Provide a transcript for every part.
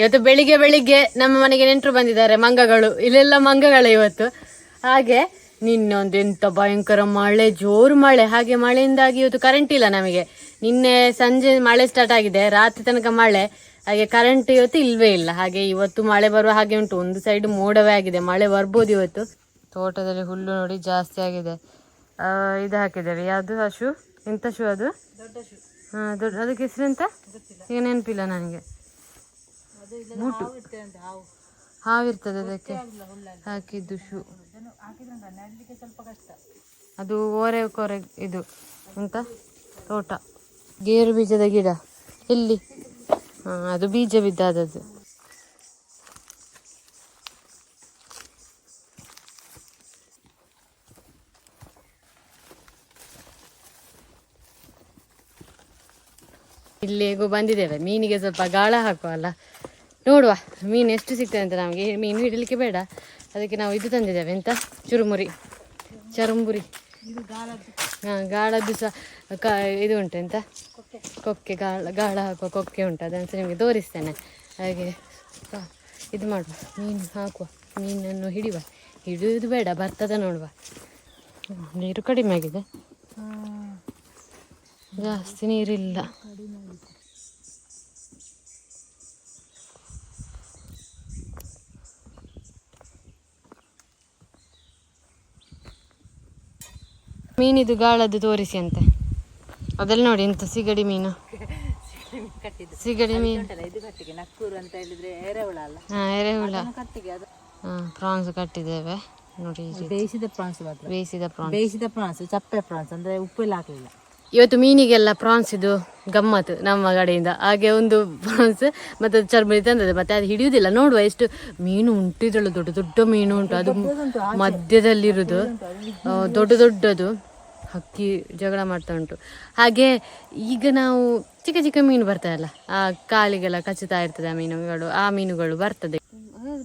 ಇವತ್ತು ಬೆಳಿಗ್ಗೆ ಬೆಳಿಗ್ಗೆ ನಮ್ಮ ಮನೆಗೆ ನೆಂಟರು ಬಂದಿದ್ದಾರೆ ಮಂಗಗಳು. ಇಲ್ಲೆಲ್ಲ ಮಂಗಗಳೇ ಇವತ್ತು. ಹಾಗೆ ನಿನ್ನೊಂದು ಎಂತ ಭಯಂಕರ ಮಳೆ ಜೋರು ಮಳೆ. ಹಾಗೆ ಮಳೆಯಿಂದಾಗಿ ಇವತ್ತು ಕರೆಂಟ್ ಇಲ್ಲ ನಮಗೆ. ನಿನ್ನೆ ಸಂಜೆ ಮಳೆ ಸ್ಟಾರ್ಟ್ ಆಗಿದೆ ರಾತ್ರಿ ತನಕ ಮಳೆ. ಹಾಗೆ ಕರೆಂಟ್ ಇವತ್ತು ಇಲ್ವೇ ಇಲ್ಲ. ಹಾಗೆ ಇವತ್ತು ಮಳೆ ಬರುವ ಹಾಗೆ ಉಂಟು. ಒಂದು ಸೈಡ್ ಮೋಡವೇ ಆಗಿದೆ. ಮಳೆ ಬರ್ಬೋದು ಇವತ್ತು. ತೋಟದಲ್ಲಿ ಹುಲ್ಲು ನೋಡಿ ಜಾಸ್ತಿ ಆಗಿದೆ. ಇದು ಹಾಕಿದ್ದೇವೆ. ಯಾವುದು? ಹಶು ಎಂತ ಶೂ ಅದು? ಹಾ ದೊಡ್ಡ ಅದಕ್ಕೆ ಹೆಸರೆಂತ ಈಗ ನೆನಪಿಲ್ಲ ನನಗೆ. ಬೂಟು ಹಾವಿರ್ತದೆ ಅದಕ್ಕೆ. ಹಾಕಿದ್ದು ಶೂ. ಅದು ಓರೆ ಕೊರೆ ಇದು ಅಂತ ತೋಟ. ಗೇರು ಬೀಜದ ಗಿಡ. ಎಲ್ಲಿ ಹಾ ಅದು ಬೀಜ ಬಿದ್ದಾದದ್ದು ಇಲ್ಲಿಗೂ ಬಂದಿದ್ದೇವೆ. ಮೀನಿಗೆ ಸ್ವಲ್ಪ ಗಾಳ ಹಾಕುವಲ್ಲ ನೋಡುವ, ಮೀನು ಎಷ್ಟು ಸಿಗ್ತದೆ ಅಂತ ನಮಗೆ. ಮೀನು ಹಿಡಲಿಕ್ಕೆ ಬೇಡ. ಅದಕ್ಕೆ ನಾವು ಇದು ತಂದಿದ್ದೇವೆ, ಎಂತ? ಚುರುಮುರಿ. ಚರುಂಬುರಿ ಹಾಂ, ಗಾಳದ್ದು ಸಹ, ಕ, ಇದು ಉಂಟು ಎಂತ? ಕೊಕ್ಕೆ ಗಾಳ ಗಾಳ ಹಾಕುವ ಕೊಕ್ಕೆ ಉಂಟು ಅದನ್ನು ಸಹ ನಿಮಗೆ ತೋರಿಸ್ತೇನೆ. ಹಾಗೆ ಇದು ಮಾಡುವ. ಮೀನು ಹಾಕುವ, ಮೀನನ್ನು ಹಿಡಿಯುವ ಹಿಡಿಯುವುದು ಬೇಡ, ಬರ್ತದ ನೋಡುವ. ನೀರು ಕಡಿಮೆ ಆಗಿದೆ. ಜಾಸ್ತಿ ನೀರಿಲ್ಲ. ಮೀನಿದು ಗಾಳದ್ದು ತೋರಿಸಿ ಅಂತೆ. ಅದ್ರಲ್ಲಿ ನೋಡಿ ಎಂತ ಸಿಗಡಿ ಮೀನು. ಸಿಗಡಿ ಮೀನು. ಹಾ ಎರೆಹುಳ. ಹಾ ಪ್ರಾನ್ಸ್ ಕಟ್ಟಿದ್ದೇವೆ. ನೋಡಿ ಬೇಯಿಸಿದ ಪ್ರಾನ್ಸ್ ಮಾತ್ರ. ಬೇಯಿಸಿದ ಪ್ರಾನ್ಸ್. ಬೇಯಿಸಿದ ಪ್ರಾನ್ಸ್ ಚಪ್ಪೆ ಪ್ರಾನ್ಸ್ ಅಂದ್ರೆ ಉಪ್ಪೆಲ್ಲ ಹಾಕಲಿಲ್ಲ. ಇವತ್ತು ಮೀನಿಗೆಲ್ಲ ಪ್ರಾನ್ಸ್ ಇದು ಗಮ್ಮತ್ತು ನಮ್ಮ ಕಡೆಯಿಂದ. ಹಾಗೆ ಒಂದು ಪ್ರಾನ್ಸ್ ಮತ್ತೆ ಅದು ಚರ್ಮರಿ ತಂದದೆ ಮತ್ತೆ ಅದು ಹಿಡಿಯುವುದಿಲ್ಲ. ನೋಡುವ ಎಷ್ಟು ಮೀನು ಉಂಟಿದಳು ದೊಡ್ಡ ದೊಡ್ಡ ಮೀನು ಉಂಟು. ಅದು ಮಧ್ಯದಲ್ಲಿರುವುದು ದೊಡ್ಡ ದೊಡ್ಡದು. ಹಕ್ಕಿ ಜಗಳ ಮಾಡ್ತಾ ಉಂಟು. ಹಾಗೆ ಈಗ ನಾವು ಚಿಕ್ಕ ಚಿಕ್ಕ ಮೀನು ಬರ್ತದಲ್ಲ ಆ ಕಾಲಿಗೆಲ್ಲ ಕಚ್ಚುತ್ತಾ ಇರ್ತದೆ ಆ ಮೀನುಗಳು ಆ ಮೀನುಗಳು ಬರ್ತದೆ.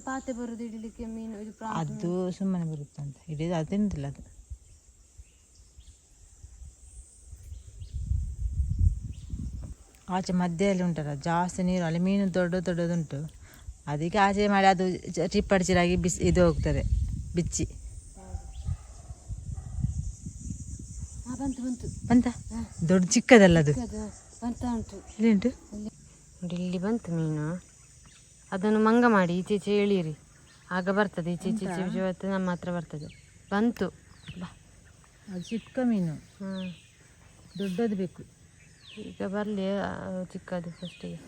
ಪಾತೆ ಬರುದು ಹಿಡಿಲಿಕ್ಕೆ ಮೀನು ಇದು ಅದು ಸುಮ್ಮನೆ ಬರುತ್ತಂತ ಅಂತ ಹಿಡಿದು ಅದು ತಿಂದಿಲ್ಲ ಅದು. ಆಚೆ ಮಧ್ಯದಲ್ಲಿ ಉಂಟಲ್ಲ ಜಾಸ್ತಿ ನೀರು ಅಲ್ಲಿ ಮೀನು ದೊಡ್ಡ ದೊಡ್ಡದುಂಟು. ಅದಕ್ಕೆ ಆಚೆ ಮಾಡಿ ಅದು ಚ- ಚಿಪ್ಪಡಿಚಿರಾಗಿ ಬಿಸಿ ಇದು ಹೋಗ್ತದೆ ಬಿಚ್ಚಿ ಆ, ಬಂತು ಬಂತು ಅಂತ ದೊಡ್ಡ ಚಿಕ್ಕದಲ್ಲ ಅದು ಉಂಟು. ಇಲ್ಲಿ ನೋಡಿ ಇಲ್ಲಿ ಬಂತು ಮೀನು. ಅದನ್ನು ಮಂಗ ಮಾಡಿ ಈಚೆ ಈಚೆ ಎಳೀರಿ ಆಗ ಬರ್ತದೆ ಈಚೆ ಈಚೆ ಈಚೆ ಈಚೆ ಬರ್ತದೆ ನಮ್ಮ ಹತ್ರ ಬರ್ತದೆ. ಬಂತು. ಬಾ. ಚಿಕ್ಕ ಮೀನು. ಹಾಂ ದೊಡ್ಡದು ಬೇಕು. ಈಗ ಬರಲಿ ಚಿಕ್ಕದು ಫಸ್ಟಿಗೆ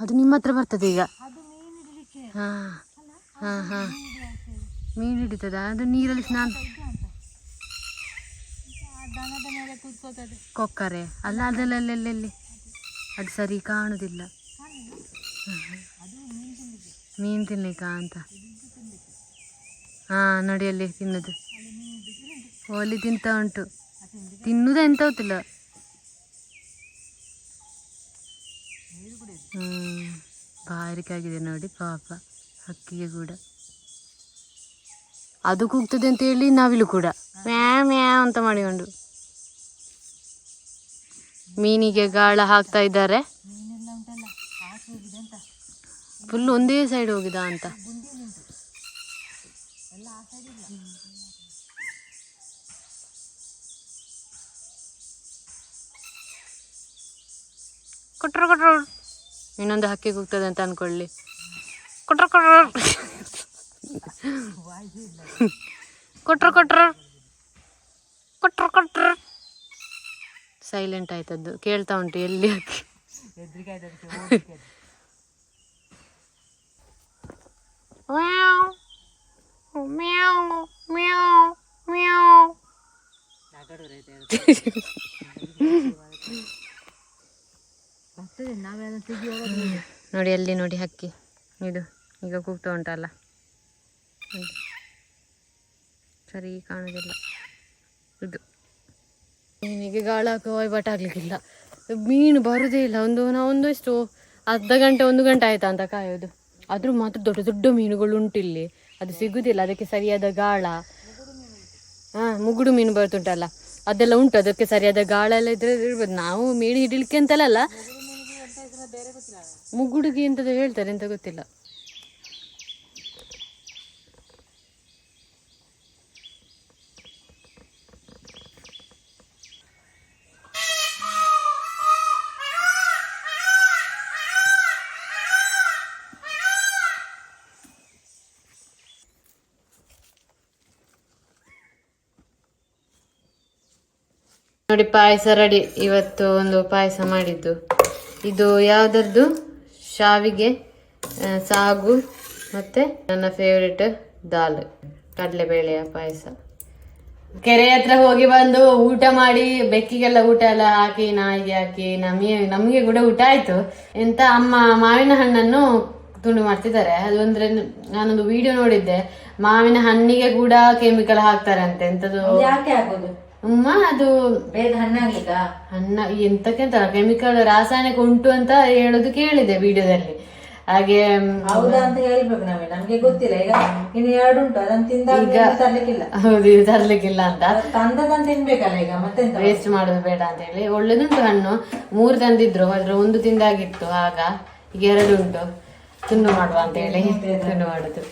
ಅದು ನಿಮ್ಮ ಹತ್ರ ಬರ್ತದೆ ಈಗ. ಹಾಂ ಹಾ ಹಾ. ಮೀನು ಹಿಡಿತದ? ಅದು ನೀರಲ್ಲಿ ಸ್ನಾನ ಕೊಕ್ಕರೆ. ಅಲ್ಲ ಅದಲ್ಲಲ್ಲಿ ಅದು ಸರಿ ಕಾಣುದಿಲ್ಲ. ಮೀನು ತಿನ್ನಿಕ ಅಂತ? ಹಾ ನಡಿಯಲ್ಲಿ ಅಲ್ಲಿ ತಿನ್ನೋದು. ಅಲ್ಲಿ ತಿಂತ ಉಂಟು. ತಿನ್ನುದ ಎಂತ ಗೊತ್ತಿಲ್ಲ. ಬಾರಿಕಾಗಿದೆ ನೋಡಿ ಪಾಪ ಹಕ್ಕಿಗೆ ಕೂಡ. ಅದು ಕೂಗ್ತದೆ ಅಂತ ಹೇಳಿ ನವಿಲು ಕೂಡ. ಮ್ಯಾ ಮ್ಯಾ ಅಂತ ಮಾಡಿಕೊಂಡು. ಮೀನಿಗೆ ಗಾಳ ಹಾಕ್ತಾ ಇದ್ದಾರೆ. ಫುಲ್ ಒಂದೇ ಸೈಡ್ ಹೋಗಿದ ಅಂತ. ಕೊಟ್ರು, ಕೊಟ್ರ. ಇನ್ನೊಂದು ಹಕ್ಕಿ ಕೂಗ್ತದೆ ಅಂತ ಅನ್ಕೊಳ್ಳಿ. ಕೊಟ್ರ ಕೊಟ್ರ. ಕೊಟ್ರ ಕೊಟ್ರ. ಕೊಟ್ರ ಕೊಟ್ರ. ಸೈಲೆಂಟ್ ಆಯ್ತದ್ದು. ಕೇಳ್ತಾ ಉಂಟು ಎಲ್ಲಿ ಹಕ್ಕಿ. ಮ್ಯಾವ್ ಮ್ಯಾವ್ ಮ್ಯಾವ್ ಮ್ಯಾವ್ ಬರ್ತದೆ ನಾವೆಲ್ಲ ತೆಗಿಯುವಾಗ ನೋಡಿ, ಅಲ್ಲಿ ನೋಡಿ ಹಕ್ಕಿ. ಇದು, ಈಗ ಕೂಗ್ತಾ ಉಂಟಲ್ಲ ಸರಿ, ಕಾಣೋದಿಲ್ಲ. ಇದು. ಮೀನಿಗೆ ಗಾಳ ಹಾಕುವ ವಹಿವಾಟು ಆಗ್ಲಿಕ್ಕಿಲ್ಲ. ಮೀನು ಬರುದೇ ಇಲ್ಲ. ಒಂದು ನಾವು ಒಂದು ಎಷ್ಟು ಅರ್ಧ ಗಂಟೆ, ಒಂದು ಗಂಟೆ ಆಯ್ತಾ ಅಂತ ಕಾಯೋದು. ಆದ್ರೂ ಮಾತ್ರ ದೊಡ್ಡ ದೊಡ್ಡ ಮೀನುಗಳು ಉಂಟು ಇಲ್ಲಿ. ಅದು ಸಿಗುದಿಲ್ಲ. ಅದಕ್ಕೆ ಸರಿಯಾದ ಗಾಳ. ಹಾ, ಮುಗುಡು ಮೀನು ಬರ್ತುಂಟಲ್ಲ ಅದೆಲ್ಲ ಉಂಟು. ಅದಕ್ಕೆ ಸರಿಯಾದ ಗಾಳ ಎಲ್ಲ ಇದ್ರೆ ಇರ್ಬೋದು. ನಾವು ಮೀನು ಹಿಡಿಲಿಕ್ಕೆ ಅಂತಲ್ಲ ಮುಗುಡುಗಿ ಅಂತ ಹೇಳ್ತಾರೆ ಅಂತ ಗೊತ್ತಿಲ್ಲ. ನೋಡಿ ಪಾಯಸ ರೆಡಿ ಇವತ್ತು ಒಂದು ಪಾಯಸ ಮಾಡಿದ್ದು. ಇದು ಯಾವುದರದ್ದು ಶಾವಿಗೆ ಸಾಗು ಮತ್ತೆ ನನ್ನ ಫೇವ್ರೆಟ್ ದಾಲ್ ಕಡಲೆಬೇಳೆಯ ಪಾಯಸ. ಕೆರೆ ಹತ್ರ ಹೋಗಿ ಬಂದು ಊಟ ಮಾಡಿ, ಬೆಕ್ಕಿಗೆಲ್ಲ ಊಟ ಎಲ್ಲ ಹಾಕಿ, ನಾಯಿಗೆ ಹಾಕಿ, ನಮಗೆ ನಮಗೆ ಕೂಡ ಊಟ ಆಯ್ತು. ಎಂತ ಅಮ್ಮ ಮಾವಿನ ಹಣ್ಣನ್ನು ತುಂಡು ಮಾಡ್ತಿದ್ದಾರೆ. ಅದು ಅಂದ್ರೆ ನಾನೊಂದು ವಿಡಿಯೋ ನೋಡಿದ್ದೆ. ಮಾವಿನ ಹಣ್ಣಿಗೆ ಕೂಡ ಕೆಮಿಕಲ್ ಹಾಕ್ತಾರೆ ಅಂತ ಎಂತದು ಯಾಕೆ ಆಗೋದು ಅಮ್ಮ ಅದು ಬೇಗ ಹಣ್ಣಾಗ್ಲಿಕ್ಕ? ಹಣ್ಣ ಎಂತಕ್ಕೆಂತ ಕೆಮಿಕಲ್ ರಾಸಾಯನಿಕ ಉಂಟು ಅಂತ ಹೇಳೋದು ಕೇಳಿದೆ ವಿಡಿಯೋದಲ್ಲಿ. ಹಾಗೆ ಹೌದಾ ಅಂತ ಹೇಳ್ಬೇಕು ನಾವೇ ನಮ್ಗೆ ಗೊತ್ತಿಲ್ಲ. ಈಗ ಇನ್ನು ಎರಡು ಉಂಟು ಅದನ್ನ ತಿಂದಾಗ ತರ್ಲಿಕ್ಕಿಲ್ಲ. ಹೌದು ಇದು ತರ್ಲಿಕ್ಕಿಲ್ಲ ಅಂತ. ತಂದದನ್ನ ತಿನ್ಬೇಕಲ್ಲ ಈಗ ಮತ್ತೆ ವೇಸ್ಟ್ ಮಾಡೋದು ಬೇಡ ಅಂತ ಹೇಳಿ. ಒಳ್ಳೇದುಂಟು ಹಣ್ಣು. ಮೂರು ತಂದಿದ್ರು ಅದ್ರ ಒಂದು ತಿಂದಾಗಿತ್ತು. ಆಗ ಈಗ ಎರಡು ಉಂಟು. ತುಂಡು ಮಾಡುವ ಅಂತ ಹೇಳಿ. ತುಂಡು ಮಾಡುದು.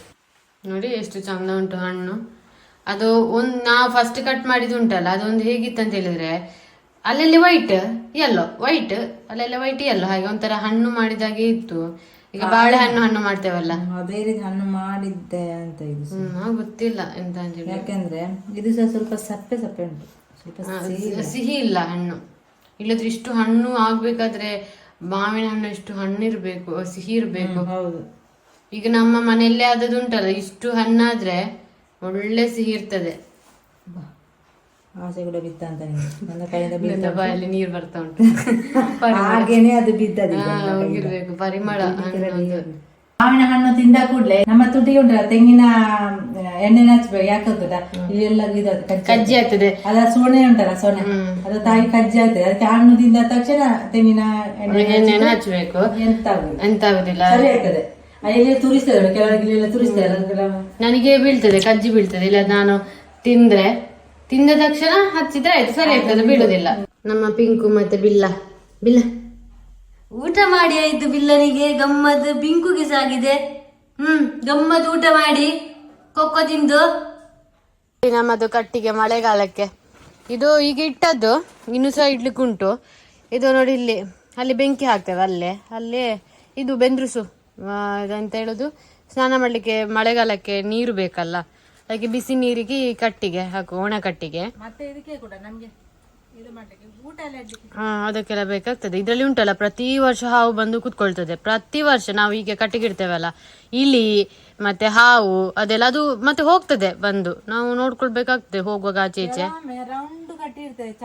ನೋಡಿ ಎಷ್ಟು ಚಂದ ಉಂಟು ಹಣ್ಣು. ಅದು ಒಂದ್ ನಾವು ಫಸ್ಟ್ ಕಟ್ ಮಾಡಿದ್ದು ಉಂಟಲ್ಲ ಅದೊಂದು ಹೇಗಿತ್ತು ಅಂತ ಹೇಳಿದ್ರೆ ಅಲ್ಲೆಲ್ಲಿ ವೈಟ್ ಎಲ್ಲೋ ವೈಟ್ ಅಲ್ಲೆಲ್ಲ ವೈಟ್ ಎಲ್ಲೋ ಹಾಗೆ ಒಂಥರ ಹಣ್ಣು ಮಾಡಿದಾಗೆ ಇತ್ತು. ಈಗ ಬಾಳೆಹಣ್ಣು ಹಣ್ಣು ಮಾಡ್ತೇವಲ್ಲ. ಅದೇ ರೀತಿ ಹಣ್ಣು ಮಾಡಿದ್ದೆ ಅಂತ ಇದು ಹ್ಮ್ ಗೊತ್ತಿಲ್ಲ ಎಂತ ಅಂತ ಹೇಳಿ. ಯಾಕೆಂದ್ರೆ ಇದು ಸಹ ಸ್ವಲ್ಪ ಸಪ್ಪೆ ಸಪ್ಪೆ ಉಂಟು. ಸ್ವಲ್ಪ ಸಿಹಿ ಇಲ್ಲ. ಹಣ್ಣು. ಇಲ್ಲದ್ರೆ ಇಷ್ಟು ಹಣ್ಣು ಆಗ್ಬೇಕಾದ್ರೆ ಮಾವಿನ ಹಣ್ಣು ಇಷ್ಟು ಹಣ್ಣು ಇರ್ಬೇಕು ಸಿಹಿ ಇರ್ಬೇಕು. ಹೌದು. ಈಗ ನಮ್ಮ ಮನೆಯಲ್ಲೇ ಆದದ್ದು ಉಂಟಲ್ಲ ಇಷ್ಟು ಹಣ್ಣಾದ್ರೆ ಒಳ್ಳೆ ಸಿಹಿ ಇರ್ತದೆ. ಆಸೆ ಕೂಡ ಬಿತ್ತ ಅಂತ. ನನ್ನ ಕೈಯಿಂದ ಬಿದ್ದ ಬಾಯಲ್ಲಿ ನೀರು ಬರ್ತಾ ಉಂಟು. ಹಾಗೇನೆ ಅದು ಹೋಗಿರ್ಬೇಕು. ಪರಿಮಳ ಹಣ್ಣು ಮಾವಿನ ಹಣ್ಣು ತಿಂದ ಕೂಡಲೇ ನಮ್ಮ ತುಟಿ ಉಂಟಲ್ಲ ತೆಂಗಿನ ಎಣ್ಣೆ ಹಚ್ಬೇಕು. ಯಾಕೆ ಇಲ್ಲಿ ಇಲ್ಲೆಲ್ಲ ಇದು ಕಜ್ಜಿ ಆಗ್ತದೆ. ಅದ ಸೋಣೆ ಉಂಟಲ್ಲ ಸೋಣೆ. ಅದ ತಾಯಿ ಕಜ್ಜಿ ಆಗ್ತದೆ. ಅದಕ್ಕೆ ಹಣ್ಣು ತಿಂದ ತಕ್ಷಣ ತೆಂಗಿನ ಎಣ್ಣೆ ಹಚ್ಬೇಕು. ಎಂತ ಆಗುದಿಲ್ಲ ಸರಿ ಆಗ್ತದೆ. ಅಲ್ಲಿ ನನಗೆ ಬೀಳ್ತದೆ ಕಜ್ಜಿ ಬೀಳ್ತದೆ. ಇಲ್ಲ ನಾನು ತಿಂದ್ರೆ ತಿಂದ ತಕ್ಷಣ ಹಚ್ಚಿದ್ರೆ ಆಯ್ತು ಸರಿ ಆಗ್ತದೆ ಬೀಳುದಿಲ್ಲ. ನಮ್ಮ ಪಿಂಕು ಮತ್ತೆ ಬಿಲ್ಲ ಬಿಲ್ಲ. ಊಟ ಮಾಡಿ ಆಯ್ತು ಬಿಲ್ಲನಿಗೆ ಗಮ್ಮತ್ ಬಿಂಕುಗೆ ಸಾಗಿದೆ. ಹ್ಮ್ ಗಮ್ಮತ್ ಊಟ ಮಾಡಿ. ಕೊಕ್ಕೊ ತಿಂದು. ನಮ್ಮದು ಕಟ್ಟಿಗೆ ಮಳೆಗಾಲಕ್ಕೆ. ಇದು ಈಗ ಇಟ್ಟದ್ದು ಇನ್ನು ಸಹ ಇಡ್ಲಿಕ್ಕೆ ಉಂಟು ಇದು ನೋಡಿ ಇಲ್ಲಿ ಅಲ್ಲಿ ಬೆಂಕಿ ಹಾಕ್ತೇವೆ ಅಲ್ಲೇ. ಅಲ್ಲೇ ಇದು ಬೆಂದ್ರುಸು. ಆ, ಹೇಳೋದು ಸ್ನಾನ ಮಾಡ್ಲಿಕ್ಕೆ ಮಳೆಗಾಲಕ್ಕೆ ನೀರು ಬೇಕಲ್ಲ. ಅದಕ್ಕೆ ಬಿಸಿ ನೀರಿಗೆ ಕಟ್ಟಿಗೆ ಹಾಕು ಒಣ ಕಟ್ಟಿಗೆ. ಹಾ ಅದಕ್ಕೆಲ್ಲ ಬೇಕಾಗ್ತದೆ. ಇದರಲ್ಲಿ ಉಂಟಲ್ಲ ಪ್ರತಿ ವರ್ಷ ಹಾವು ಬಂದು ಕುತ್ಕೊಳ್ತದೆ. ಪ್ರತಿ ವರ್ಷ ನಾವು ಈಗ ಕಟ್ಟಿಗೆ ಇಡ್ತೇವಲ್ಲ. ಇಲಿ ಮತ್ತೆ ಹಾವು ಅದೆಲ್ಲ ಅದು ಮತ್ತೆ ಹೋಗ್ತದೆ ಬಂದು. ನಾವು ನೋಡ್ಕೊಳ್ಬೇಕಾಗ್ತದೆ ಹೋಗುವಾಗ ಆಚೆ ಈಚೆ.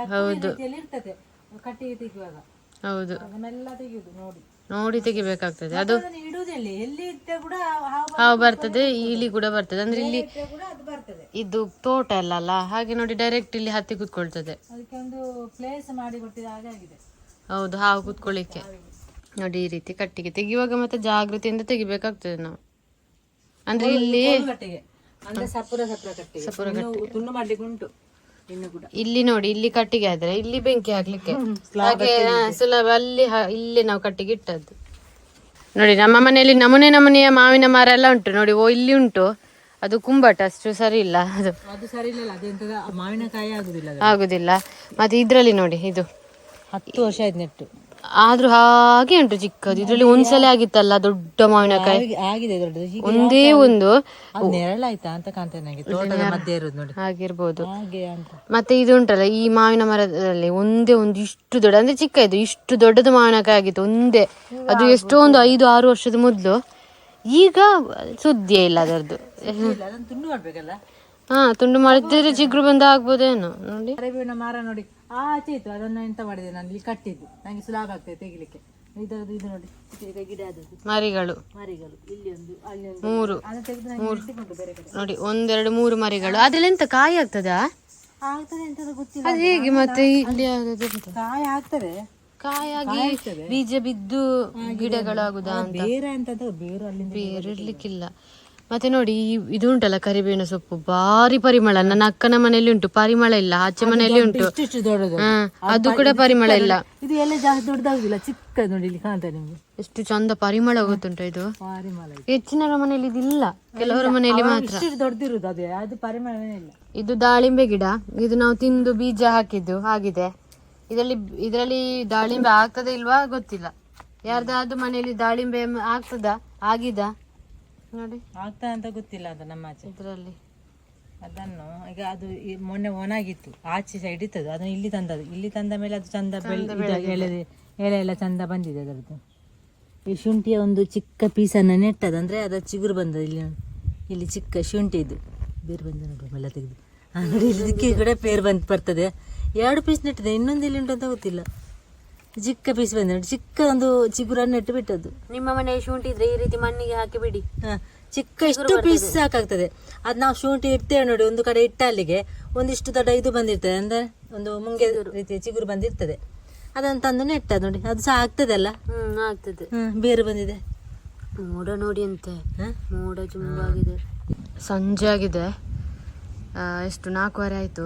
ಹೌದು. ಹೌದು. ನೋಡಿ. ನೋಡಿ ತೆಗಿಬೇಕಾಗ್ತದೆ. ಅದು ಹಾವು ಬರ್ತದೆ. ಇಲಿ ಕೂಡ ಬರ್ತದೆ. ಅಂದ್ರೆ ಇಲ್ಲಿ ಇದು ತೋಟ ಎಲ್ಲ ಅಲ್ಲ ಹಾಗೆ ನೋಡಿ ಡೈರೆಕ್ಟ್ ಇಲ್ಲಿ ಹತ್ತಿ ಕುತ್ಕೊಳ್ತದೆ. ಹೌದು ಹಾವು ಕುತ್ಕೊಳ್ಳಿಕ್ಕೆ. ನೋಡಿ ಈ ರೀತಿ ಕಟ್ಟಿಗೆ ತೆಗಿಯುವಾಗ ಮತ್ತೆ ಜಾಗೃತಿಯಿಂದ ತೆಗಿಬೇಕಾಗ್ತದೆ ನಾವು. ಅಂದ್ರೆ ಇಲ್ಲಿ ಸಪುರ ಕಟ್ಟಿಗೆ. ಇಲ್ಲಿ ನೋಡಿ ಇಲ್ಲಿ ಕಟ್ಟಿಗೆ ಆದ್ರೆ ಇಲ್ಲಿ ಬೆಂಕಿ ಹಾಕ್ಲಿಕ್ಕೆ. ಹಾಗೆ ಸುಲಭ ಅಲ್ಲಿ ಇಲ್ಲಿ ನಾವು ಕಟ್ಟಿಗೆ ಇಟ್ಟದ್ದು. ನೋಡಿ ನಮ್ಮ ಮನೆಯಲ್ಲಿ ನಮೂನೆ ನಮೂನೆಯ ಮಾವಿನ ಮರ ಎಲ್ಲ ಉಂಟು. ನೋಡಿ ಓ ಇಲ್ಲಿ ಉಂಟು. ಅದು ಕುಂಬಟ ಅಷ್ಟು ಸರಿ ಇಲ್ಲ. ಅದು ಮಾವಿನಕಾಯಿ ಆಗುದಿಲ್ಲ. ಆಗುದಿಲ್ಲ. ಮತ್ತೆ ಇದ್ರಲ್ಲಿ ನೋಡಿ ಇದು. ಹತ್ತು ವರ್ಷ ಆಯ್ತು ನೆಟ್ಟು. ಆದ್ರೂ ಹಾಗೆ ಉಂಟು ಚಿಕ್ಕದು. ಇದ್ರಲ್ಲಿ ಒಂದ್ಸಲ ಆಗಿತ್ತಲ್ಲ ದೊಡ್ಡ ಮಾವಿನಕಾಯಿ. ಆಗಿದೆ ದೊಡ್ಡದು. ಹೀಗೆ ಒಂದೇ ಒಂದು. ಅದು ನೆರಳಾಯ್ತಾ ಅಂತ ಕಾಣ್ತೇನೆ ನನಗೆ ತೋಟದ ಮಧ್ಯೆ ಇರೋದು ನೋಡಿ. ಆಗಿರ್ಬೋದು ಹಾಗೆ ಅಂತ. ಮತ್ತೆ ಇದು ಉಂಟಲ್ಲ ಈ ಮಾವಿನ ಮರದಲ್ಲಿ ಒಂದೇ ಒಂದು ಇಷ್ಟು ದೊಡ್ಡ ಅಂದ್ರೆ ಚಿಕ್ಕ ಇದು ಇಷ್ಟು ದೊಡ್ಡದು ಮಾವಿನಕಾಯಿ ಆಗಿತ್ತು ಒಂದೇ. ಅದು ಎಷ್ಟೋ ಒಂದು ಐದು ಆರು ವರ್ಷದ ಮೊದಲು. ಈಗ ಸುದ್ದಿಯೇ ಇಲ್ಲ ಅದರದ್ದು. ಇಲ್ಲ, ಅದನ್ನ ತುಂಡು ಮಾಡ್ಬೇಕಲ್ಲ? ಹಾ ತುಂಡು ಮಾಡಿದ್ರೆ ಚಿಗ್ರು ಬಂದ ಆಗ್ಬೋದೇನೋ ನೋಡಿ. ಮರ ನೋಡಿ. ಆಚೆ ಇತ್ತು ಅದನ್ನ ಎಂತ ಮಾಡಿದೆ ನಾನು ಇಲ್ಲಿ ಕಟ್ಟಿದ್ದು. ನಂಗೆ ಸುಲಭ ಆಗ್ತದೆ ತೆಗಿಲಿಕ್ಕೆ. ಇದರದ್ದು ಇದು ನೋಡಿ ಈಗ ಗಿಡ ಆದದ್ದು ಮರಿಗಳು. ಮರಿಗಳು ಇಲ್ಲಿ ಒಂದು ಅಲ್ಲಿ ಒಂದು. ಮೂರು. ಅದನ್ನು ತೆಗೆದು ನಾನು ಇಟ್ಕೊಂಡು ಬೇರೆ ಕಡೆ. ನೋಡಿ ಒಂದೆರಡು ಮೂರು ಮರಿಗಳು. ಅದ್ರಲ್ಲಿ ಎಂತ ಕಾಯಿ ಆಗ್ತದಾ? ಆಗ್ತದೆ ಅಂತ ಗೊತ್ತಿಲ್ಲ. ಅದು ಹೇಗೆ ಮತ್ತೆ ಇಲ್ಲಿ ಅಂತ? ಕಾಯಿ ಆಗ್ತದೆ. ಕಾಯಾಗಿ ಬೀಜ ಬಿದ್ದು ಗಿಡಗಳಾಗುದಾ ಅಂತ? ಬೇರೆ ಅಂತ ಬೇರೆ ಬೇರೆ ಬೇರಿರ್ಲಿಕ್ಕಿಲ್ಲ ಮತ್ತೆ ನೋಡಿ ಇದು ಉಂಟಲ್ಲ ಕರಿಬೇವಿನ ಸೊಪ್ಪು. ಭಾರಿ ಪರಿಮಳ. ನನ್ನ ಅಕ್ಕನ ಮನೆಯಲ್ಲಿ ಉಂಟು. ಪರಿಮಳ ಇಲ್ಲ. ಆಚೆ ಮನೆಯಲ್ಲಿ ಉಂಟು. ಅದು ಕೂಡ ಪರಿಮಳ ಇಲ್ಲ. ಇದು ಎಲ್ಲ ಜಾಸ್ತಿ ದೊಡ್ಡದಾಗುದಿಲ್ಲ. ಚಿಕ್ಕ ನೋಡಿ ಇಲ್ಲಿ ನಿಮ್ಗೆ. ಎಷ್ಟು ಚಂದ ಪರಿಮಳ ಗೊತ್ತುಂಟ ಇದು. ಪರಿಮಳ ಇದು. ಹೆಚ್ಚಿನವರ ಮನೆಯಲ್ಲಿ ಇದಿಲ್ಲ. ಕೆಲವರ ಮನೆಯಲ್ಲಿ ಮಾತ್ರ. ದೊಡ್ಡದಿರುದು ಅದು. ಅದು ಪರಿಮಳವೇ ಇಲ್ಲ. ಇದು ದಾಳಿಂಬೆ ಗಿಡ. ಇದು ನಾವು ತಿಂದು ಬೀಜ ಹಾಕಿದ್ದು. ಆಗಿದೆ. ಇದರಲ್ಲಿ ಇದರಲ್ಲಿ ದಾಳಿಂಬೆ ಆಗ್ತದೆ ಇಲ್ವಾ ಗೊತ್ತಿಲ್ಲ. ಯಾರ್ದಾದ್ರು ಮನೆಯಲ್ಲಿ ದಾಳಿಂಬೆ ಆಗ್ತದಾ? ಆಗಿದ? ನೋಡಿ. ಆಗ್ತಾ ಅಂತ ಗೊತ್ತಿಲ್ಲ ಅದು ನಮ್ಮ ಆಚೆ. ಇದರಲ್ಲಿ. ಅದನ್ನು ಈಗ ಅದು ಈ ಮೊನ್ನೆ ಒಣಗಿತ್ತು. ಆಚೆ ಸೈಡ್ ಇತ್ತದು ಅದನ್ನು ಇಲ್ಲಿ ತಂದದ್ದು. ಇಲ್ಲಿ ತಂದ ಮೇಲೆ ಅದು ಚಂದ ಬೆಳೆ ಎಳೆ ಎಲೆ ಎಲೆ ಎಲ್ಲ ಚಂದ ಬಂದಿದೆ ಅದರದ್ದು. ಈ ಶುಂಠಿಯ ಒಂದು ಚಿಕ್ಕ ಪೀಸನ್ನು ನೆಟ್ಟದು ಅಂದರೆ ಅದರ ಚಿಗುರು ಬಂದದ್ದು. ಇಲ್ಲಿ ಇಲ್ಲಿ ಚಿಕ್ಕ ಶುಂಠಿ ಇದು. ಬೇರು ಬಂದ ನೋಡಿ ಬೆಲ್ಲ ತೆಗೆದು. ನೋಡಿ ಇಲ್ಲಿ ಕೂಡ ಪೇರು ಬಂದು ಬರ್ತದೆ. ಎರಡು ಪೀಸ್ ನೆಟ್ಟಿದೆ. ಇನ್ನೊಂದು ಇಲ್ಲಿ ಉಂಟು ಅಂತ ಗೊತ್ತಿಲ್ಲ. ಚಿಕ್ಕ ಪೀಸ್ ಬಂದ ನೋಡಿ ಚಿಕ್ಕ ಒಂದು ಚಿಗುರನ್ನು ಇಟ್ಟು ಬಿಟ್ಟದ್ದು ನಿಮ್ಮ ಮನೆ ಶುಂಠಿ ಇದ್ರೆ ಈ ರೀತಿ ಮಣ್ಣಿಗೆ ಹಾಕಿ ಬಿಡಿ ಹ, ಚಿಕ್ಕ ಇಷ್ಟು ಪೀಸ್ ಸಾಕಾಗ್ತದೆ. ಅದು ನಾವು ಶುಂಠಿ ಇಡ್ತೇವೆ ನೋಡಿ ಒಂದು ಕಡೆ ಇಟ್ಟ ಅಲ್ಲಿಗೆ ಒಂದಿಷ್ಟು ದೊಡ್ಡ ಇದು ಬಂದಿರ್ತದೆ ಅಂದ್ರೆ ಒಂದು ಮುಂಗೆ ರೀತಿಯ ಚಿಗುರು ಬಂದಿರ್ತದೆ. ಅದನ್ನು ತಂದು ನೆಟ್ಟ ನೋಡಿ ಅದು ಸಹ ಆಗ್ತದೆ ಅಲ್ಲ ಹ್ಮ್ ಆಗ್ತದೆ. ಹ್ಮ್ ಬೇರು ಬಂದಿದೆ. ಮೋಡ ನೋಡಿ ಅಂತೆ. ಹ? ಮೋಡ ತುಂಬಾಗಿದೆ ಸಂಜೆ ಆಗಿದೆ. ಆ, ಎಷ್ಟು ನಾಲ್ಕುವರೆ ಆಯಿತು.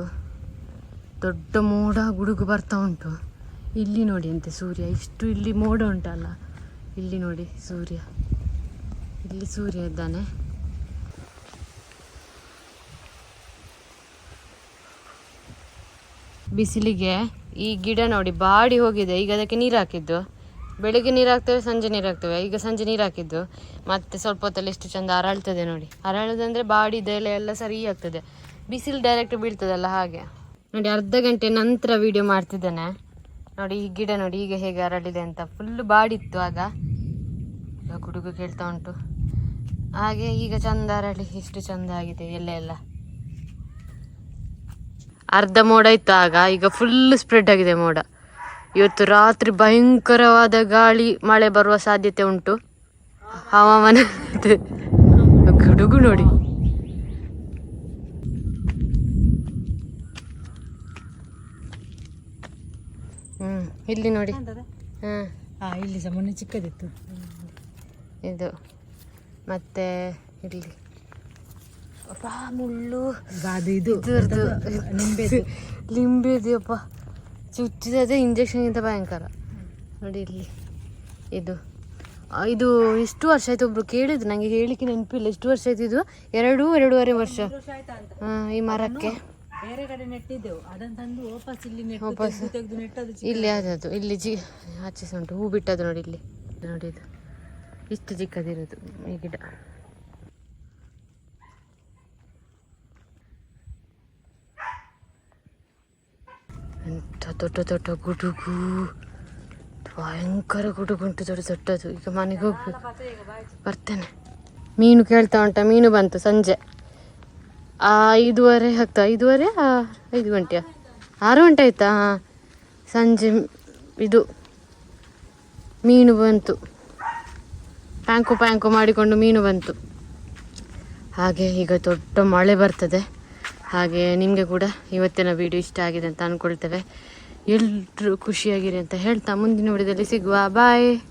ದೊಡ್ಡ ಮೋಡ ಗುಡುಗು ಬರ್ತಾ ಉಂಟು. ಇಲ್ಲಿ ನೋಡಿ ಅಂತೆ ಸೂರ್ಯ. ಇಷ್ಟು ಇಲ್ಲಿ ಮೋಡ ಉಂಟಲ್ಲ. ಇಲ್ಲಿ ನೋಡಿ ಸೂರ್ಯ. ಇಲ್ಲಿ ಸೂರ್ಯ ಇದ್ದಾನೆ. ಬಿಸಿಲಿಗೆ ಈ ಗಿಡ ನೋಡಿ ಬಾಡಿ ಹೋಗಿದೆ. ಈಗ ಅದಕ್ಕೆ ನೀರು ಹಾಕಿದ್ದು. ಬೆಳಿಗ್ಗೆ ನೀರು ಹಾಕ್ತೇವೆ, ಸಂಜೆ ನೀರು ಹಾಕ್ತೇವೆ. ಈಗ ಸಂಜೆ ನೀರು ಹಾಕಿದ್ದು. ಮತ್ತೆ ಸ್ವಲ್ಪ ಹೊತ್ತಲ್ಲಿ ಎಷ್ಟು ಚಂದ ಅರಳ್ತದೆ ನೋಡಿ. ಅರಳದಂದ್ರೆ ಬಾಡಿ ಎಲೆ ಎಲ್ಲ ಸರಿ ಆಗ್ತದೆ. ಬಿಸಿಲು ಡೈರೆಕ್ಟ್ ಬೀಳ್ತದಲ್ಲ ಹಾಗೆ. ನೋಡಿ ಅರ್ಧ ಗಂಟೆ ನಂತರ ವಿಡಿಯೋ ಮಾಡ್ತಿದ್ದೇನೆ. ನೋಡಿ, ಈ ಗಿಡ ನೋಡಿ, ಈಗ ಹೇಗೆ ಅರಳಿದೆ ಅಂತ. ಫುಲ್ ಬಾಡಿತ್ತು ಆಗ. ಗುಡುಗು ಕೇಳ್ತಾ ಉಂಟು. ಹಾಗೆ ಈಗ ಚಂದ ಅರಳಿ, ಎಷ್ಟು ಚಂದ ಆಗಿದೆ, ಎಲ್ಲ ಎಲ್ಲ. ಅರ್ಧ ಮೋಡ ಇತ್ತು ಆಗ, ಈಗ ಫುಲ್ ಸ್ಪ್ರೆಡ್ ಆಗಿದೆ ಮೋಡ. ಇವತ್ತು ರಾತ್ರಿ ಭಯಂಕರವಾದ ಗಾಳಿ, ಮಳೆ ಬರುವ ಸಾಧ್ಯತೆ ಉಂಟು. ಹವಾಮಾನ. ಗುಡುಗು ನೋಡಿ ಹ್ಮ್ ಇಲ್ಲಿ ನೋಡಿ. ಹಾಂ. ಹಾ ಇಲ್ಲಿ ಸಹ ಮೊನ್ನೆ ಚಿಕ್ಕದಿತ್ತು. ಇದು. ಮತ್ತೆ ಇಲ್ಲಿ. ಮುಳ್ಳು. ಅದು ಇದು. ಇದ್ರದ್ದು ನಿಂಬೆದು ಲಿಂಬೆದಿಯಪ್ಪ ಚುಚ್ಚಿದದೆ ಇಂಜೆಕ್ಷನ್ಗಿಂತ ಭಯಂಕರ. ನೋಡಿ ಇಲ್ಲಿ. ಇದು. ಇದು ಎಷ್ಟು ವರ್ಷ ಆಯ್ತು ಒಬ್ರು ಕೇಳಿದ್ರು? ನಂಗೆ ಹೇಳಿಕೆ ನೆನಪಿಲ್ಲ. ಎಷ್ಟು ವರ್ಷ ಆಯ್ತು ಇದು? ಎರಡು ಎರಡೂವರೆ ವರ್ಷ. ಹಾ, ಈ ಮರಕ್ಕೆ. ಬೇರೆ ಕಡೆ ನೆಟ್ಟಿದ್ದೆವು. ಅದನ್ನು ತಂದು ವಾಪಸ್ ಇಲ್ಲಿ ನೆಟ್ಟು ವಾಪಸ್ ತೆಗ್ದು ತೆಗ್ದು ನೆಟ್ಟದು ಇಲ್ಲಿ ಅದು ಇಲ್ಲಿ ಜಿ ಆಚೆ ಸಹ ಉಂಟು. ಹೂ ಬಿಟ್ಟದ್ದು ನೋಡಿ ಇಲ್ಲಿ. ನೋಡಿ ಇದು. ಇಷ್ಟು ಚಿಕ್ಕದಿರೋದು ಈ ಗಿಡ. ಎಂಥ ದೊಡ್ಡ ದೊಡ್ಡ ಗುಡುಗು. ಭಯಂಕರ ಗುಡುಗು ಉಂಟು ದೊಡ್ಡ ದೊಡ್ಡದು. ಈಗ ಮನೆಗೆ ಹೋಗ್ಬೇಕು. ಬರ್ತೇನೆ. ಮೀನು ಕೇಳ್ತಾ ಉಂಟ. ಮೀನು ಬಂತು ಸಂಜೆ. ಐದೂವರೆ ಆಗ್ತಾ ಐದುವರೆ ಐದು ಗಂಟೆಯ? ಆರು ಗಂಟೆ ಆಯ್ತಾ? ಹಾಂ. ಸಂಜೆ ಇದು ಮೀನು ಬಂತು. ಪ್ಯಾಂಕು ಪ್ಯಾಂಕು ಮಾಡಿಕೊಂಡು ಮೀನು ಬಂತು. ಹಾಗೆ ಈಗ ದೊಡ್ಡ ಮಳೆ ಬರ್ತದೆ. ಹಾಗೆ ನಿಮಗೆ ಕೂಡ ಇವತ್ತಿನ ವಿಡಿಯೋ ಇಷ್ಟ ಆಗಿದೆ ಅಂತ ಅಂದ್ಕೊಳ್ತೇವೆ ಎಲ್ಲರೂ ಖುಷಿಯಾಗಿರಿ ಅಂತ ಹೇಳ್ತಾ ಮುಂದಿನ ವಿಡಿಯೋದಲ್ಲಿ ಸಿಗುವ. ಬಾಯ್